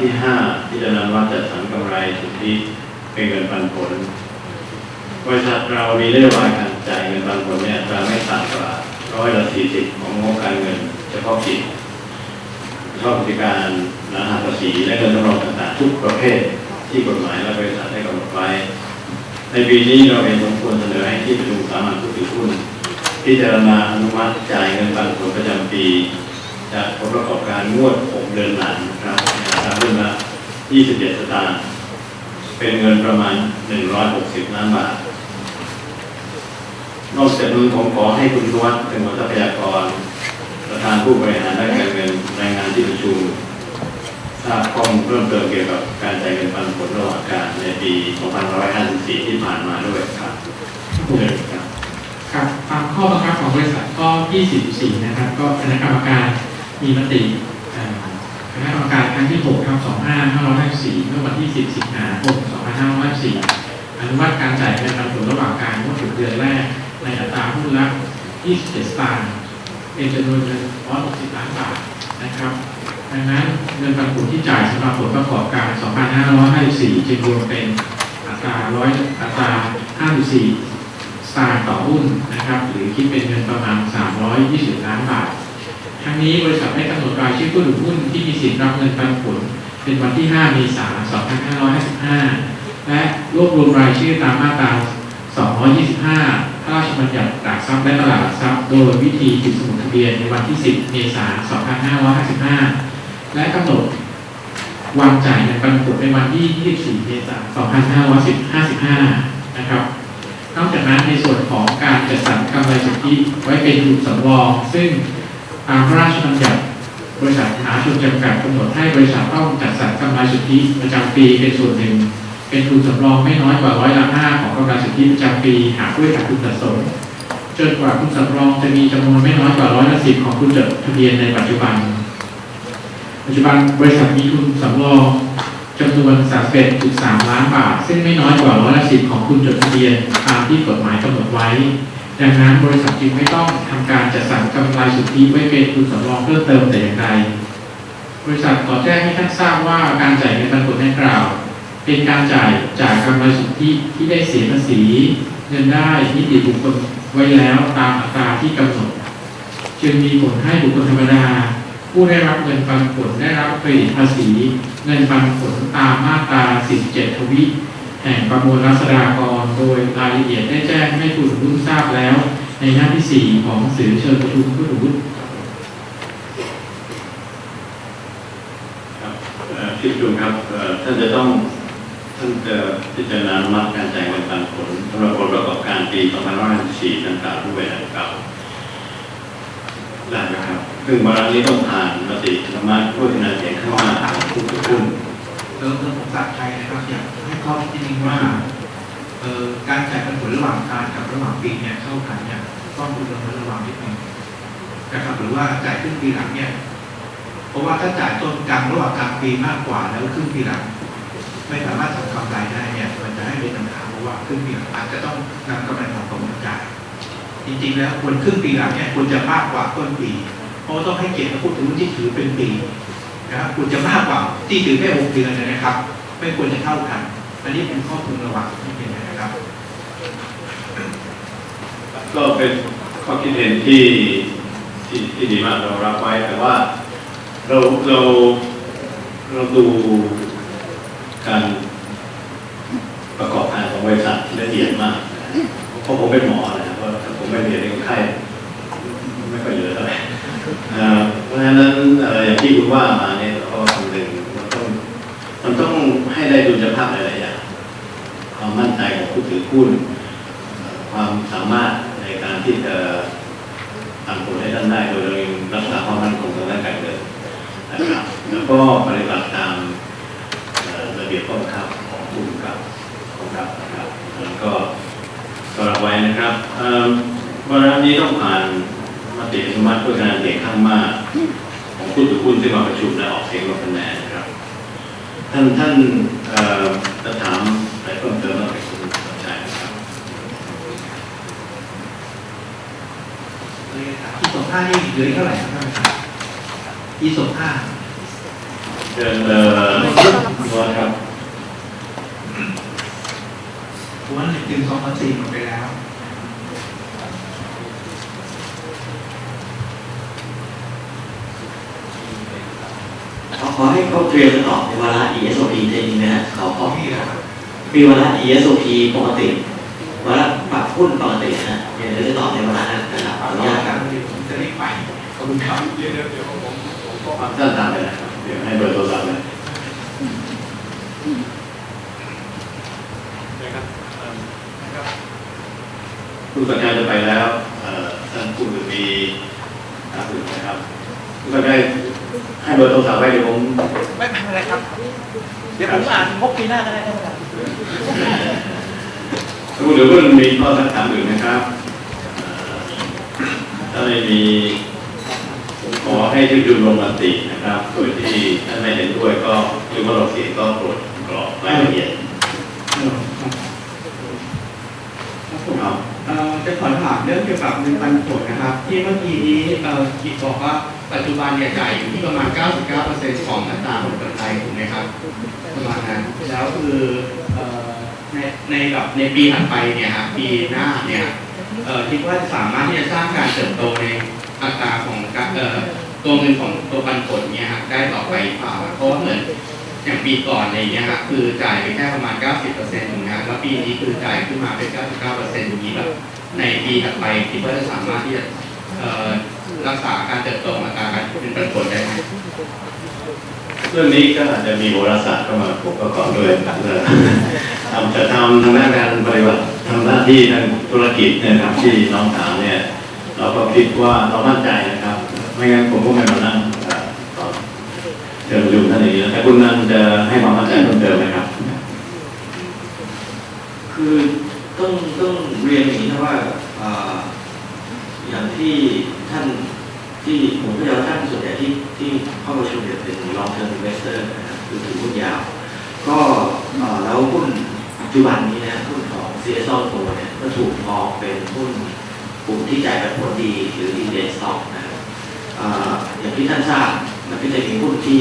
ที่ห้าที่จะนำวัดจัดสรรกำไรสุทธิเป็นเงินปันผล บริษัทเรามีนโยบายการจ่ายเงินปันผลเนี่ยจะไม่ต่ำกว่าร้อยละสี่สิบของงบการเงินเฉพาะกิจชอบกิจการรหัสภาษีและเงินสำรองต่างๆ ทุกประเภทที่กฎหมายและบริษัทได้กำหนดไว้ ในปีนี้เราเองสมควรเสนอให้ที่ประชุมสามัญผู้ถือหุ้นพิจารณาอนุมัติจ่ายเงินปันผลประจำปี จากผลประกอบการงวด 6 เดือนหลังนะครับ ในอัตราเดือนละ27 สตางค์ เป็นเงินประมาณ 160 ล้านบาท นอกจากนี้ผมขอให้คุณสุวัฒน์เป็นหัวทรัพยากร ประธานผู้บริหารด้านการเงินรายงานที่ประชุมทราบข้อมูลเพิ่มเติมเกี่ยวกับการจ่ายเงินปันผลระหว่างการในปี 2554 ที่ผ่านมาด้วยครับครับครับตามข้อบังคับของบริษัทข้อ 24 นะครับ ก็คณะกรรมการมีมติ ที่6ครับ2554เมื่อวันที่ 10 สิงหาคม2554อนุมัติการจ่ายเงินปันผลระหว่างการงวด6เดือนแรก ในอัตราหุ้นละ27สตางค์เป็นจำนวนเงิน160ล้านบาทนะครับดังนั้นเงินปันผลที่จ่ายสำหรับผลประกอบการ 2554 จึงรวมเป็นอัตราร้อยอัตรา 54 สตางค์ต่อหุ้นนะครับ หรือคิดเป็นเงินประมาณ 320 ล้านบาท ทั้งนี้บริษัทได้กำหนดรายชื่อผู้ถือหุ้นที่มีสิทธิ์รับเงินปันผล เป็นวันที่ 5 เมษายน 2555 และรวบรวมรายชื่อตามมาตรา 225 พระราชบัญญัติตลาดทรัพย์และตลาดทรัพย์โดยวิธีปิดสมุดทะเบียนในวันที่ 10 เมษายน 2555 และกำหนดวันจ่ายเงินปันผลในวันที่ 24 เมษายน 2555 นะครับนอกจากนั้นในส่วนของการจัดสรรกำไรสุทธิไว้เป็นทุนสำรองซึ่ง ตามพระราชบัญญัติบริษัทมหาชนจำกัดกำหนดให้บริษัทต้องจัดสรรกำไรสุทธิประจำปีเป็นส่วนหนึ่ง เป็นทุนสำรองไม่น้อยกว่าร้อยละห้าของกำไรสุทธิประจำปีหากด้วยขาดทุนสะสมจนกว่าทุนสำรองจะมีจำนวนไม่น้อยกว่าร้อยละสิบของทุนจดทะเบียนในปัจจุบัน ปัจจุบันบริษัทมีทุนสำรองจำนวน31.3 ล้านบาท ซึ่งไม่น้อยกว่าร้อยละสิบของทุนจดทะเบียนตามที่กฎหมายกำหนดไว้ ดังนั้นบริษัทจึงไม่ต้องทำการจัดสรรกำไรสุทธิไว้เป็นทุนสำรองเพิ่มเติมแต่อย่างใดบริษัทขอแจ้งให้ท่านทราบว่าการจ่ายเงินปันผลดังกล่าว เป็นการจ่ายจากกำไรสุทธิที่ได้เสียภาษีเงินได้นิติบุคคลไว้แล้วตามอัตราที่กำหนดจึงมีผลให้บุคคลธรรมดา ผู้ได้รับเงินปันผลได้รับเครดิตภาษี เงินปันผลตามมาตรา47ทวิ แห่งประมวลรัษฎากร โดยรายละเอียดได้แจ้งให้ผู้ถือหุ้นทราบแล้ว ในหน้าที่ 4 ของสื่อเชิญประชุมผู้ถือหุ้นครับเอ่อที่ประชุมครับท่านจะต้องท่านจะพิจารณาอนุมัติการจ่ายเงินปันผลสำหรับผลประกอบการปี2554ดังกล่าวด้วยดังกล่าวได้ไหมครับซึ่งวาระนี้ต้องผ่านมติอนุมัติด้วยคะแนนเสียงข้างมากของผู้ถือหุ้น เติมเติมผมตัดใจนะครับอยากให้ข้อที่จริงว่าเออการจ่ายปันผลระหว่างการกับระหว่างปีเนี่ยเข้ากันเนี่ยต้องดูระมัดระวังนิดนึงนะครับหรือว่าจ่ายครึ่งปีหลังเนี่ยเพราะว่าถ้าจ่ายต้นกลางระหว่างกลางปีมากกว่าแล้วครึ่งปีหลัง ไม่สามารถทำกำไรได้เนี่ยมันจะให้เป็นปัญหาเพราะว่าครึ่งปีหลังอาจจะต้องนำกำไรของผมมาจ่ายจริงๆแล้วควรครึ่งปีหลังเนี่ยควรจะมากกว่าต้นปีเพราะต้องให้เกียรติผู้ถือที่ถือเป็นปี นะครับควรจะมากกว่าที่ถือแค่หกเดือนนะครับ ไม่ควรจะเท่ากัน อันนี้เป็นข้อพึงระวังที่เป็นนะครับ ก็เป็นข้อคิดเห็นที่ที่ที่ดีมากเรารับไว้แต่ว่าเราเราเราดูการประกอบการของบริษัทละเอียดมากเพราะผมเป็นหมอนะเพราะถ้าผมไม่เรียนคนไข้ไม่ค่อยเหลือเท่าไหร่เอ่อเพราะฉะนั้นเอ่ออย่างที่คุณว่ามาเนี่ยเราก็คำนึงมันต้องมันต้องให้ ได้ดุลยภาพหลายๆอย่างความมั่นใจของผู้ถือหุ้นความสามารถในการที่จะทำผลให้ท่านได้โดยเรายังรักษาความมั่นคงทางด้านการเงินนะครับแล้วก็ปฏิบัติตามระเบียบข้อบังคับของผู้กำกับของรัฐนะครับแล้วก็ก็รับไว้นะครับเอ่อวันนี้ต้องผ่านมติอนุมัติด้วยคะแนนเสียงข้างมากของผู้ถือหุ้นที่มาประชุมและออกเสียงลงคะแนน ท่านท่านเอ่อจะถามอะไรเพิ่มเติมบ้างไหมคุณสมชายนะครับเลยครับที่ส่งห้านี่เหลืออีกเท่าไหร่ครับท่านประธานที่ส่งห้าเชิญเอ่อคุณวอนครับเพราะว่าหนึ่งถึงสองพันสี่หมดไปแล้ว เขาขอให้เขาเตรียมตอบในวาระ ESOP จริงๆนะฮะเขาขขออพี่นะครับมีวาระ ESOP ปกติวาระปรับหุ้นปกตินะฮะเดี๋ยวจะตอบในวาระนั้นนะครับขออนุญาตครับเดี๋ยวผมจะรีบไปขอบคุณครับเดี๋ยวเดี๋ยวเดี๋ยวผมผมก็ความสั้นๆเลยนะครับเดี๋ยวให้เบอร์โทรศัพท์เลยนะครับเอิ่มนะครับคุณสัญญาจะไปแล้วเอ่อท่านผู้ถือมีทางอื่นนะครับคุณสัญญาให้เบอร์โทรศัพท์ไว้เดี๋ยวผม ไม่เป็นไรครับ เดี๋ยวผมอ่านงบปีหน้าก็ได้ครับคุณถือว่ามีข้อสักถามอื่นนะครับถ้าไม่มีผมขอให้ยืดยุนลงมตินะครับโดยที่ท่านไม่เห็นด้วยก็หรือว่าเราเสียงก็โปรดกรอกไม่ละเอียดครับ เอ่อ จะขอถามเรื่องเกี่ยวกับเงินปันผลนะครับ ที่เมื่อกี้นี้เอ่อคิดบอกว่าปัจจุบันเนี่ยจ่ายอยู่ที่ประมาณ 99%ของอัตราผลกำไรถูกไหมครับประมาณนั้นแล้วคือเอ่อในในแบบในปีถัดไปเนี่ยฮะปีหน้าเนี่ยเอ่อคิดว่าจะสามารถที่จะสร้างการเติบโตในอัตราของการเอ่อตัวเงินของตัวปันผลเนี่ยฮะได้ต่อไปหรือเปล่าเพราะว่าเหมือนอย่างปีก่อนอะไรอย่างเงี้ยครับคือจ่ายไปแค่ประมาณ 90%ถูกไหมครับแล้วปีนี้คือจ่ายขึ้นมาเป็น 99%อย่างนี้แบบ ในปีถัดไปคิดว่าจะสามารถที่จะเอ่อรักษาการเติบโตของอัตราการเป็นปันผลได้ไหมเรื่องนี้ก็อาจจะมีโหราศาสตร์เข้ามาประกอบด้วยเอ่อทำจะทำทางด้านการปฏิบัติทำหน้าที่ทางธุรกิจเนยนะครับที่น้องถามเนี่ย เราก็คิดว่าเรามั่นใจนะครับ ไม่งั้นผมก็ไม่มานั่งเอ่อตอบเชิญประชุมท่านอย่างนี้นะแต่คุณนันจะให้ความมั่นใจเพิ่มเติมไหมครับ คือ ต้องต้องเรียนอย่างนี้นะว่าอย่างที่ท่านที่ผมก็ยอมท่านส่วนใหญ่ที่ที่เข้าประชุมเนี่ยเป็น long term investor นะครับคือถือหุ้นยาว ก็แล้วหุ้นปัจจุบันนี้นะหุ้นของ CSO ตัวเนี่ยก็ถูกมองเป็นหุ้นกลุ่มที่จ่ายผลดีหรือ dividend stock นะครับเอ่ออย่างที่ท่านทราบมันก็จะมีหุ้นที่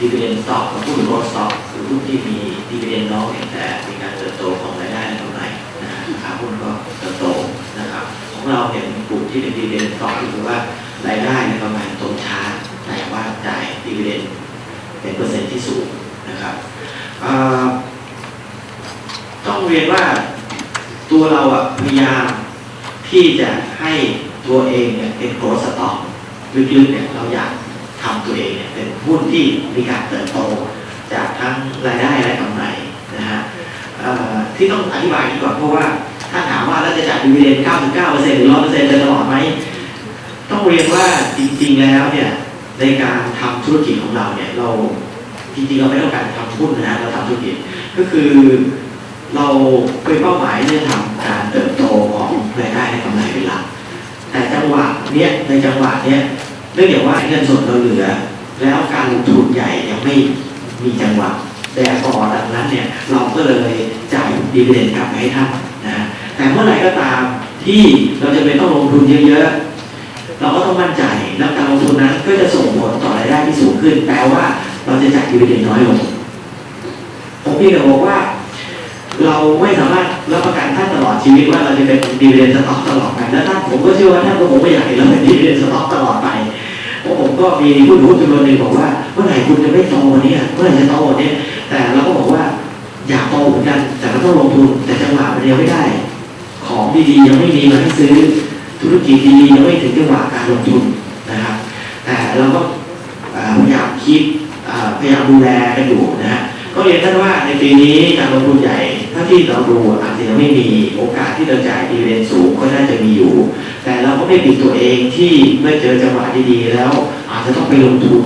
dividend stock กับหุ้น growth stock คือหุ้นที่มี dividend เราเนี่ยเป็นกลุ่มที่เป็น dividend stock คือว่ารายได้และกำไรโตช้าแต่ว่าจ่าย dividend เป็นเปอร์เซ็นต์ที่สูงนะครับต้องเรียนว่าตัวเราอะพยายามที่จะให้ตัวเองเนี่ยเป็น growth stock ลึกๆเนี่ยเราอยากทำตัวเองเนี่ยเป็นหุ้นที่มีการเติบโต จากทั้งรายได้และกำไรนะฮะที่ต้องอธิบายก่อนเพราะว่า ถ้าถามว่าแล้วจะจ่ายดีเวเดน99%หรือ100%เลยตลอดไหมต้องเรียนว่าจริง ๆแล้วเนี่ยในการทำธุรกิจของเราเนี่ยเราจริงๆเราไม่ต้องการทำหุ้นนะเราทำธุรกิจก็คือ เราเป็นเป้าหมายที่จะทำการเติบโตของรายได้และกำไรเป็นหลักแต่จังหวะเนี้ยในจังหวะเนี้ยเนื่องจากว่าเงินสดเราเหลือ แล้วการลงทุนใหญ่ยังไม่มีจังหวะแต่ก่อดังนั้นเนี่ยเราก็เลยจ่ายดีเวเดนกลับให้ท่าน แต่เมื่อไหร่ก็ตามที่เราจะเป็นต้องลงทุนเยอะๆ เราก็ต้องมั่นใจแล้วการลงทุนนั้นก็จะส่งผลต่อรายได้ที่สูงขึ้น แปลว่าเราจะจ่ายดีเวเดนน้อยลงผมพียงแต่บอกว่า เราไม่สามารถรับประกันท่านตลอดชีวิตว่าเราจะเป็นดีเวเดนสต็อกตลอดไปและท่านผมก็เชื่อว่าท่านก็คงไม่อยากเห็นเราเป็นดีเวเดนสต็อกตลอดไปเพราะผมก็มีผู้ถือหุ้จำนวนหนึ่งบอกว่าเมื่อไหร่คุณจะไม่โตวันนี้เมื่อไหร่จะโตวันนี้แต่เราก็บอกว่าอยากโตเหมือนกันแต่เราต้องลงทุนแต่จังหวะมันยังไม่ได้ ดีๆยังไม่มีมาให้ซื้อ ธุรกิจดีๆยังไม่ถึงจังหวะการลงทุนนะครับ แต่เราก็พยายามคิดพยายามดูแลกันอยู่นะฮะก็เรียนท่านว่าในปีนี้การลงทุนใหญ่ถ้าที่เราดูอาจจะยังไม่มีโอกาสที่เราจ่ายดีเวนสูงก็น่าจะมีอยู่ แต่เราก็ไม่ปิดตัวเองที่เมื่อเจอจังหวะดีๆ แล้วอาจจะต้องไปลงทุน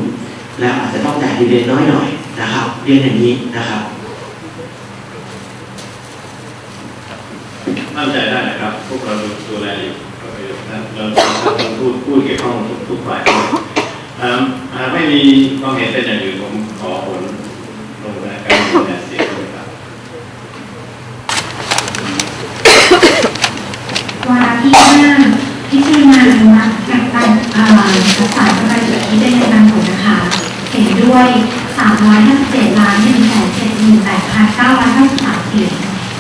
แล้วอาจจะต้องจ่ายดีเวนน้อยหน่อยนะครับ เรียนอย่างนี้นะครับมั่นใจได้นะครับ พวกเราดูแลอยู่ก็ไปเรา เราเราพูดพูดเกี่ยวข้องทุกทุกฝ่ายหากไม่มีความเห็นเป็นอย่างอื่นผมขอผลลงในการดูแลเสียงด้วยครับวาระที่ห้าพิจารณาอนุมัติแต่งตั้งเอ่อรักษากำไรสุทธิได้ในการผลนะคะเห็นด้วย357ล้าน178,993เสียง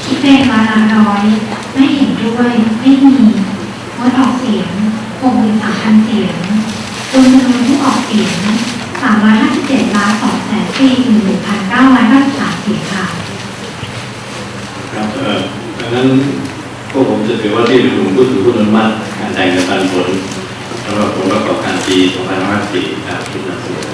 คิดเป็นร้อยละร้อยไม่เห็นด้วยไม่มีงดออกเสียง 63,000เสียงรวมจำนวนผู้ออกเสียง357ล้าน241,993เสียงค่ะ ครับเอ่อดังนั้นพวกผมจะถือว่าที่ประชุมผู้ถือหุ้นอนุมัติการจ่ายเงินปันผลสำหรับผลประกอบการปี2564ตามที่นำเสนอ